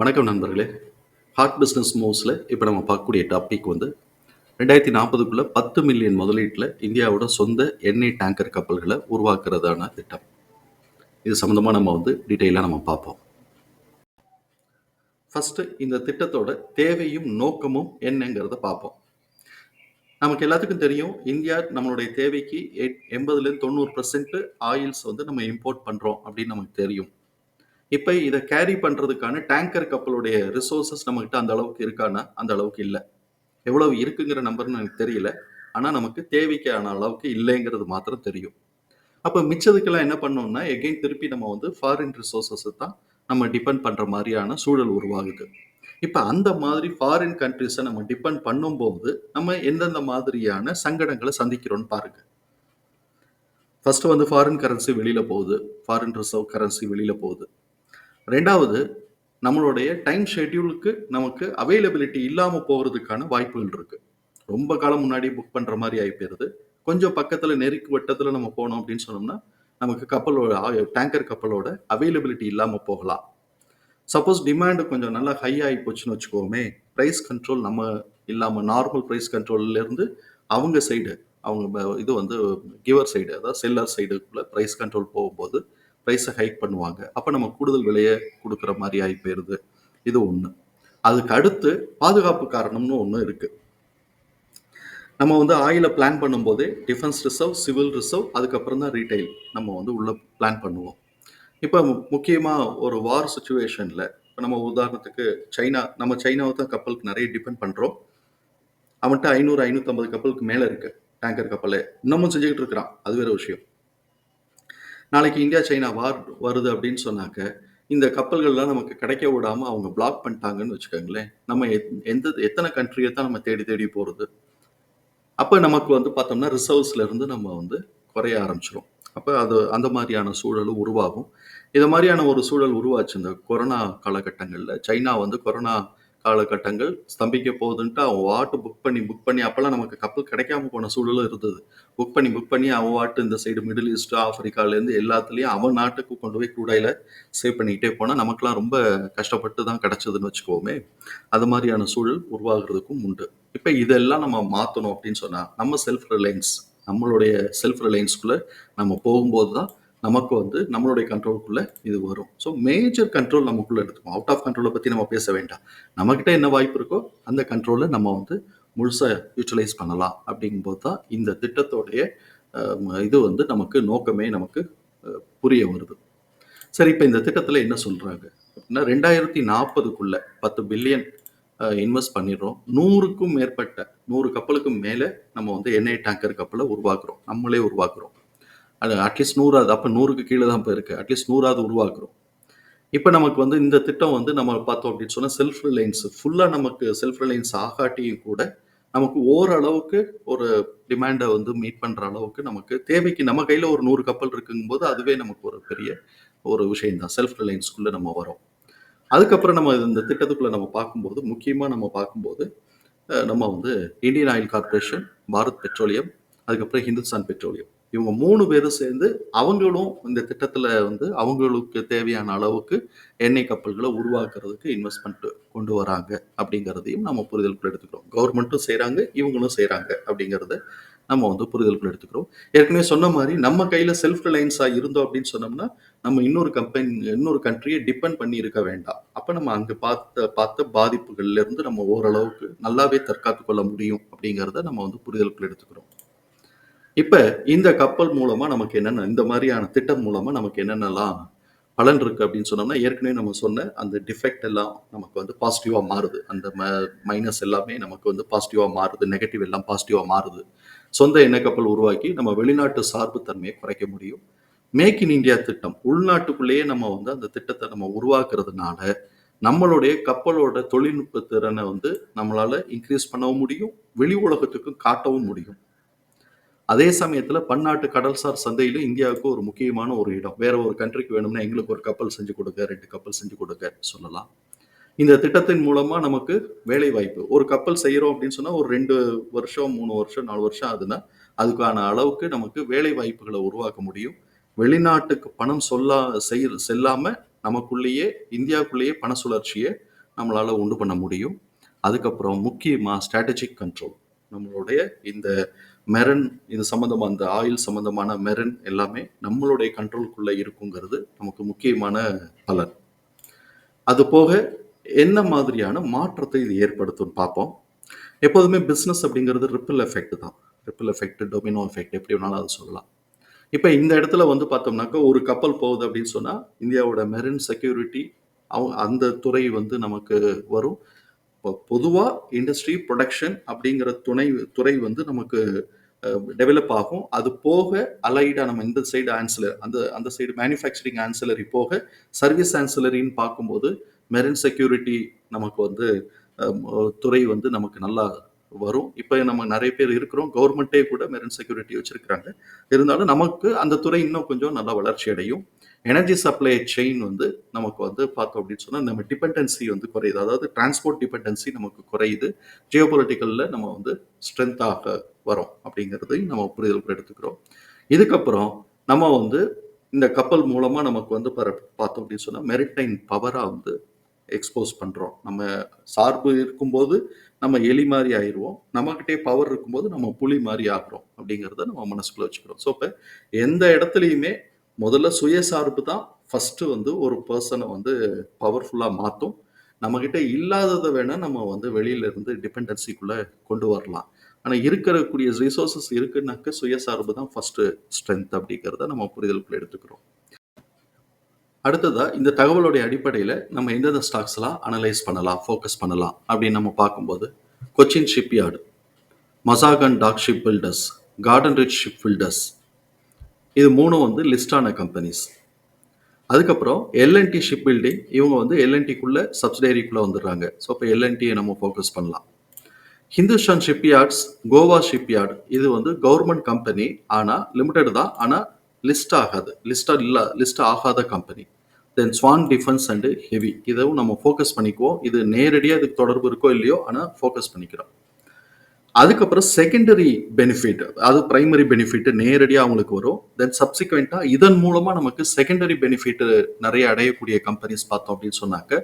வணக்கம் நண்பர்களே. Heart business மூவ்ஸில் இப்போ நம்ம பார்க்கக்கூடிய டாபிக் வந்து ரெண்டாயிரத்தி நாற்பதுக்குள்ளே பத்து மில்லியன் முதலீட்டில் இந்தியாவோட சொந்த எண்ணெய் டேங்கர் கப்பல்களை உருவாக்குறதான திட்டம். இது சம்மந்தமாக நம்ம வந்து டீட்டெயிலாக நம்ம பார்ப்போம். ஃபஸ்ட்டு இந்த திட்டத்தோட தேவையும் நோக்கமும் என்னங்கிறத பார்ப்போம். நமக்கு எல்லாத்துக்கும் தெரியும் இந்தியா நம்மளுடைய தேவைக்கு எட் எண்பதுலேருந்து தொண்ணூறு பர்சன்ட் ஆயில்ஸ் வந்து நம்ம இம்போர்ட் பண்ணுறோம் அப்படின்னு நமக்கு தெரியும். இப்போ இதை கேரி பண்ணுறதுக்கான டேங்கர் கப்பலுடைய ரிசோர்ஸஸ் நம்மகிட்ட அந்த அளவுக்கு இருக்கான்னா அந்த அளவுக்கு இல்லை. எவ்வளவு இருக்குங்கிற நம்பர்னு எனக்கு தெரியல. ஆனால் நமக்கு தேவைக்கான அளவுக்கு இல்லைங்கிறது மாத்திரம் தெரியும். அப்போ மிச்சதுக்கெல்லாம் என்ன பண்ணோம்னா எகெயின் திருப்பி நம்ம வந்து ஃபாரின் ரிசோர்ஸஸை தான் நம்ம டிபெண்ட் பண்ணுற மாதிரியான சூழல் உருவாகுது. இப்போ அந்த மாதிரி ஃபாரின் கண்ட்ரிஸை நம்ம டிபெண்ட் பண்ணும்போது நம்ம எந்தெந்த மாதிரியான சங்கடங்களை சந்திக்கிறோம்னு பாருங்க. ஃபஸ்ட்டு வந்து ஃபாரின் கரன்சி வெளியில் போகுது. ஃபாரின் ரிசர்வ் கரன்சி வெளியில் போகுது. ரெண்டாவது நம்மளுடைய டைம் ஷெட்யூலுக்கு நமக்கு அவைலபிலிட்டி இல்லாமல் போகிறதுக்கான வாய்ப்புகள் இருக்குது ரொம்ப காலம் முன்னாடி புக் பண்ணுற மாதிரி ஆகி போயிருது. கொஞ்சம் பக்கத்தில் நெருக்கு வட்டத்தில் நம்ம போனோம் அப்படின்னு சொன்னோம்னா நமக்கு கப்பலோட டேங்கர் கப்பலோட அவைலபிலிட்டி இல்லாமல் போகலாம். சப்போஸ் டிமாண்டு கொஞ்சம் நல்லா ஹை ஆகி போச்சுன்னு வச்சுக்கோமே ப்ரைஸ் கண்ட்ரோல் நம்ம இல்லாமல் நார்மல் ப்ரைஸ் கண்ட்ரோல்லேருந்து அவங்க சைடு அவங்க இது வந்து கிவர் சைடு அதாவது செல்லர் சைடுக்குள்ளே ப்ரைஸ் கண்ட்ரோல் போகும்போது ப்ரைஸை ஹைக் பண்ணுவாங்க. அப்போ நம்ம கூடுதல் விலையை கொடுக்குற மாதிரி ஆகி போயிடுது இது ஒன்று அதுக்கு அடுத்து பாதுகாப்பு காரணம்னு ஒன்று இருக்குது நம்ம வந்து ஆயிலை பிளான் பண்ணும்போதே டிஃபென்ஸ் ரிசர்வ் சிவில் ரிசர்வ் அதுக்கப்புறம் தான் ரீட்டைல் நம்ம வந்து உள்ளே பிளான் பண்ணுவோம். இப்போ முக்கியமாக ஒரு வார் சுச்சுவேஷனில் இப்போ நம்ம உதாரணத்துக்கு சைனா நம்ம சைனாவை தான் கப்பலுக்கு நிறைய டிபெண்ட் பண்ணுறோம் அவன்கிட்ட ஐநூறு ஐநூற்றம்பது கப்பலுக்கு மேலே இருக்குது டேங்கர் கப்பலே. இன்னமும் செஞ்சுக்கிட்டு இருக்கிறான். அது வேற விஷயம். நாளைக்கு இந்தியா சைனா வார் வருது அப்படின்னு சொன்னாக்க இந்த கப்பல்கள்லாம் நமக்கு கிடைக்க விடாமல் அவங்க பிளாக் பண்ணிட்டாங்கன்னு வச்சுக்கோங்களேன் நம்ம எந்த எத்தனை கண்ட்ரியை தான் நம்ம தேடி தேடி போகிறது அப்போ நமக்கு வந்து பார்த்தோம்னா ரிசர்வ்ஸ்லேருந்து நம்ம வந்து குறைய ஆரம்பிச்சிடும் அப்போ அது அந்த மாதிரியான சூழலும் உருவாகும். இதை மாதிரியான ஒரு சூழல் உருவாச்சு இந்த கொரோனா காலகட்டங்களில். சைனா வந்து கொரோனா காலகட்டங்கள் ஸ்தம்பிக்க போகுதுன்ட்டு அவன் வாட்டு புக் பண்ணி புக் பண்ணி அப்போல்லாம் நமக்கு கப்பல் கிடைக்காம போன சூழலும் இருந்தது. புக் பண்ணி புக் பண்ணி அவன் வாட்டு இந்த சைடு மிடில் ஈஸ்ட் ஆப்பிரிக்காலேருந்து எல்லாத்துலேயும் அவன் நாட்டுக்கு கொண்டு போய் கூடையில் சேவ் பண்ணிக்கிட்டே போனால் நமக்கெல்லாம் ரொம்ப கஷ்டப்பட்டு தான் கிடச்சதுன்னு வச்சுக்கோமே. அது மாதிரியான சூழல் உருவாகிறதுக்கும் உண்டு. இப்போ இதெல்லாம் நம்ம மாற்றணும் அப்படின்னு சொன்னால் நம்ம செல்ஃப் ரிலையன்ஸ் நம்மளுடைய செல்ஃப் ரிலையன்ஸ்குள்ளே நம்ம போகும்போது தான் நமக்கு வந்து நம்மளுடைய கண்ட்ரோலுக்குள்ளே இது வரும். ஸோ மேஜர் கண்ட்ரோல் நமக்குள்ளே எடுத்துக்கும் அவுட் ஆஃப் கண்ட்ரோலை பற்றி நம்ம பேச வேண்டாம். நம்மக்கிட்ட என்ன வாய்ப்பு இருக்கோ அந்த கண்ட்ரோலை நம்ம வந்து முழுசாக யூட்டிலைஸ் பண்ணலாம். அப்படிங்கும்போது தான் இந்த திட்டத்தோடைய இது வந்து நமக்கு நோக்கமே நமக்கு புரிய வருது. சரி இப்போ இந்த திட்டத்தில் என்ன சொல்கிறாங்க அப்படின்னா ரெண்டாயிரத்தி நாற்பதுக்குள்ளே பத்து பில்லியன் இன்வெஸ்ட் பண்ணிடுறோம். நூறுக்கும் மேற்பட்ட நூறு கப்பலுக்கும் மேலே நம்ம வந்து எண்ணெய் டேங்கர் கப்பலை உருவாக்குறோம். நம்மளே உருவாக்குறோம். அது அட்லீஸ்ட் நூறாவது அப்போ நூறுக்கு கீழே தான் போயிருக்கு அட்லீஸ்ட் நூறாவது உருவாக்குறோம். இப்போ நமக்கு வந்து இந்த திட்டம் வந்து நம்ம பார்த்தோம் அப்படின்னு சொன்னால் செல்ஃப் ரிலையன்ஸ் ஃபுல்லாக நமக்கு செல்ஃப் ரிலையன்ஸ் ஆகாட்டியும் கூட நமக்கு ஓரளவுக்கு ஒரு டிமாண்டை வந்து மீட் பண்ணுற அளவுக்கு நமக்கு தேவைக்கு நம்ம கையில் ஒரு நூறு கப்பல் இருக்குங்கும்போது அதுவே நமக்கு ஒரு பெரிய ஒரு விஷயம் தான் செல்ஃப் ரிலையன்ஸ்குள்ளே நம்ம வரோம். அதுக்கப்புறம் நம்ம இந்த திட்டத்துக்குள்ளே நம்ம பார்க்கும்போது முக்கியமாக நம்ம பார்க்கும்போது நம்ம வந்து Indian Oil Corporation Bharat Petroleum அதுக்கப்புறம் ஹிந்துஸ்தான் பெட்ரோலியம் இவங்க மூணு பேரும் சேர்ந்து அவங்களும் இந்த திட்டத்தில் வந்து அவங்களுக்கு தேவையான அளவுக்கு எண்ணெய் கப்பல்களை உருவாக்குறதுக்கு இன்வெஸ்ட்மெண்ட் கொண்டு வராங்க அப்படிங்கிறதையும் நம்ம புரிதலுக்குள்ள எடுத்துக்கிறோம். கவர்மெண்ட்டும் செய்கிறாங்க இவங்களும் செய்கிறாங்க அப்படிங்கிறத நம்ம வந்து புரிதலுக்குள்ள எடுத்துக்கிறோம். ஏற்கனவே சொன்ன மாதிரி நம்ம கையில் செல்ஃப் ரிலையன்ஸாக இருந்தோம் அப்படின்னு சொன்னோம்னா நம்ம இன்னொரு கம்பெனி இன்னொரு கண்ட்ரியை டிபெண்ட் பண்ணி இருக்க வேண்டாம். அப்போ நம்ம அங்கே பார்த்த பார்த்த பாதிப்புகள்லேருந்து நம்ம ஓரளவுக்கு நல்லாவே தற்காத்து கொள்ள முடியும் அப்படிங்கிறத நம்ம வந்து புரிதலுக்குள்ள எடுத்துக்கிறோம். இப்போ இந்த கப்பல் மூலமாக நமக்கு என்னென்ன இந்த மாதிரியான திட்டம் மூலமாக நமக்கு என்னென்னலாம் பலன் இருக்குது அப்படின்னு சொன்னோம்னா ஏற்கனவே நம்ம சொன்ன அந்த டிஃபெக்ட் எல்லாம் நமக்கு வந்து பாசிட்டிவாக மாறுது. அந்த ம மைனஸ் எல்லாமே நமக்கு வந்து பாசிட்டிவாக மாறுது நெகட்டிவ் எல்லாம் பாசிட்டிவாக மாறுது. சொந்த எண்ணெய் கப்பல் உருவாக்கி நம்ம வெளிநாட்டு சார்பு தன்மையை குறைக்க முடியும். மேக் இன் இந்தியா திட்டம் உள்நாட்டுக்குள்ளேயே நம்ம வந்து அந்த திட்டத்தை நம்ம உருவாக்குறதுனால நம்மளுடைய கப்பலோட தொழில்நுட்ப திறனை வந்து நம்மளால் இன்க்ரீஸ் பண்ணவும் முடியும் வெளி உலகத்துக்கும் காட்டவும் முடியும். அதே சமயத்தில் பன்னாட்டு கடல்சார் சந்தையிலும் இந்தியாவுக்கு ஒரு முக்கியமான ஒரு இடம் வேற ஒரு கண்ட்ரிக்கு வேணும்னா எங்களுக்கு ஒரு கப்பல் செஞ்சு கொடுங்க ரெண்டு கப்பல் செஞ்சு கொடுங்க சொல்லலாம் இந்த திட்டத்தின் மூலமா நமக்கு வேலை வாய்ப்பு ஒரு கப்பல் செய்யறோம் அப்படின்னு சொன்னா ஒரு ரெண்டு வருஷம் மூணு வருஷம் நாலு வருஷம் ஆகுதுன்னா அதுக்கான அளவுக்கு நமக்கு வேலை வாய்ப்புகளை உருவாக்க முடியும் வெளிநாட்டுக்கு பணம் சொல்லா செய் செல்லாம நமக்குள்ளேயே இந்தியாவுக்குள்ளேயே பண சுழற்சியை நம்மளால உண்டு பண்ண முடியும். அதுக்கப்புறம் முக்கியமாக ஸ்ட்ராட்டஜிக் கண்ட்ரோல். நம்மளுடைய இந்த மெரன் இது சம்மந்தமாக அந்த ஆயில் சம்மந்தமான மெரன் எல்லாமே நம்மளுடைய கண்ட்ரோலுக்குள்ளே இருக்குங்கிறது நமக்கு முக்கியமான பலன். அது போக என்ன மாதிரியான மாற்றத்தை இது ஏற்படுத்தும் பார்ப்போம். எப்போதுமே பிஸ்னஸ் அப்படிங்கிறது ரிப்பிள் எஃபெக்ட் தான். ரிப்பிள் எஃபெக்ட், டொமினோ எஃபெக்ட் எப்படி வேணாலும் அதை சொல்லலாம். இப்போ இந்த இடத்துல வந்து பார்த்தோம்னாக்கா, ஒரு கப்பல் போகுது அப்படின்னு சொன்னால் இந்தியாவோட மெரின் செக்யூரிட்டி அவங்க அந்த துறை வந்து நமக்கு வரும். இப்போ பொதுவாக இண்டஸ்ட்ரி, ப்ரொடக்ஷன் அப்படிங்கிற துணை துறை வந்து நமக்கு டெவலப் ஆகும். அது போக அலைடா நம்ம இந்த சைடு ஆன்சிலர் அந்த அந்த சைடு மேனுஃபேக்சரிங் ஆன்சிலரி போக சர்வீஸ் ஆன்சிலரின்னு பார்க்கும்போது, மெரின் செக்யூரிட்டி நமக்கு வந்து துறை வந்து நமக்கு நல்லா வரும். இப்போ நம்ம நிறைய பேர் இருக்கிறோம். கவர்மெண்ட்டே கூட மெரின் செக்யூரிட்டி வச்சிருக்கிறாங்க. இருந்தாலும் நமக்கு அந்த துறை இன்னும் கொஞ்சம் நல்லா வளர்ச்சி அடையும். எனர்ஜி சப்ளை செயின் வந்து நமக்கு வந்து பார்த்தோம் அப்படின்னு சொன்னால் நம்ம டிபெண்டன்சி வந்து குறையுது. அதாவது டிரான்ஸ்போர்ட் டிபெண்டன்சி நமக்கு குறையுது. ஜியோபொலிட்டிக்கலில் நம்ம வந்து ஸ்ட்ரென்த்தாக வரோம் அப்படிங்கிறதையும் நம்ம புரிதல் எடுத்துக்கிறோம். இதுக்கப்புறம் நம்ம வந்து இந்த கப்பல் மூலமாக நமக்கு வந்து பர பார்த்தோம் அப்படின்னு சொன்னால் மெரிடைன் பவராக வந்து எக்ஸ்போஸ் பண்ணுறோம் நம்ம சார்பு இருக்கும்போது நம்ம எலி மாதிரி ஆயிடுவோம் நம்மக்கிட்டே பவர் இருக்கும்போது நம்ம புலி மாதிரி ஆகுறோம் அப்படிங்கிறத நம்ம மனசுக்குள்ள வச்சுக்கிறோம். ஸோ, இப்போ எந்த இடத்துலையுமே முதல்ல சுயசார்பு தான் ஃபர்ஸ்ட் வந்து ஒரு பர்சனை வந்து பவர்ஃபுல்லா மாத்தும். நம்மக்கிட்ட இல்லாததை வேணா நம்ம வந்து வெளியில இருந்து டிபெண்டன்சிக்குள்ள கொண்டு வரலாம். ஆனா இருக்கக்கூடிய ரிசோர்ஸஸ் இருக்குன்னாக்க சுயசார்பு தான் ஃபர்ஸ்ட் ஸ்ட்ரென்த் அப்படிங்கிறத நம்ம புரிதலுக்குள்ள எடுத்துக்கிறோம். அடுத்ததாக இந்த தகவலுடைய அடிப்படையில் நம்ம எந்தெந்த ஸ்டாக்ஸ்லாம் அனலைஸ் பண்ணலாம், ஃபோக்கஸ் பண்ணலாம் அப்படின்னு நம்ம பார்க்கும்போது, Cochin Shipyard Mazagon Dock Ship Builders, Garden Reach Ship Builders இது மூணும் வந்து லிஸ்டான கம்பெனிஸ். அதுக்கப்புறம் L and T ship building இவங்க வந்து எல்என்டிக்குள்ளே சப்சிடரிக்குள்ளே வந்துடுறாங்க. ஸோ, இப்போ எல்என்டியை நம்ம ஃபோக்கஸ் பண்ணலாம். ஹிந்துஸ்தான் ஷிப்யார்ட்ஸ், கோவா ஷிப்யார்ட் இது வந்து கவர்மெண்ட் கம்பெனி. ஆனால் லிமிடெட் தான். ஆனால் லிஸ்ட் ஆகாது. லிஸ்டாக இல்லை லிஸ்ட் ஆகாத company. Then Swan Defence and Heavy இதுவும் நம்ம ஃபோக்கஸ் பண்ணிக்குவோம். இது நேரடியாக இதுக்கு தொடர்பு இருக்கோ இல்லையோ, ஆனால் ஃபோக்கஸ் பண்ணிக்கிறோம். அதுக்கப்புறம் செகண்டரி பெனிஃபிட் அது பிரைமரி பெனிஃபிட் நேரடியாக அவங்களுக்கு வரும். தென் சப்சிக்வெண்ட்டாக இதன் மூலமாக நமக்கு செகண்டரி பெனிஃபிட் நிறைய அடையக்கூடிய கம்பெனிஸ் பார்த்தோம் அப்படின்னு சொன்னாக்க,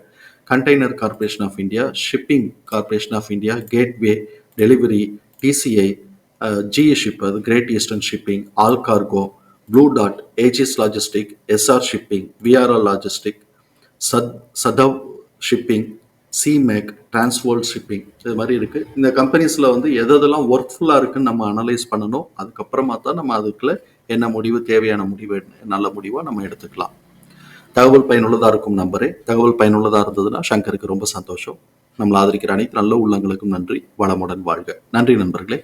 container corporation of India, shipping corporation of India, gateway, delivery, TCI, GA GE ship அது great eastern shipping, all cargo, blue dart, AGS logistic, SR shipping, VRR logistic, சத் சதவ் ஷிப்பிங், சிமேக், டிரான்ஸ்வேர்ல்ட் ஷிப்பிங் இது மாதிரி இருக்குது இந்த கம்பெனிஸில் வந்து எதெல்லாம் ஒர்க்ஃபுல்லாக இருக்குன்னு நம்ம அனலைஸ் பண்ணணும். அதுக்கப்புறமா தான் நம்ம அதுக்குள்ள என்ன முடிவு தேவையான முடிவு நல்ல முடிவாக நம்ம எடுத்துக்கலாம். தகவல் பயனுள்ளதாக இருக்கும் நம்பரே தகவல் பயனுள்ளதாக இருந்ததுன்னா சங்கருக்கு ரொம்ப சந்தோஷம். நம்மள ஆதரிக்கிற அனைத்து நல்ல உள்ளங்களுக்கும் நன்றி. வளமுடன் வாழ்க. நன்றி நண்பர்களே.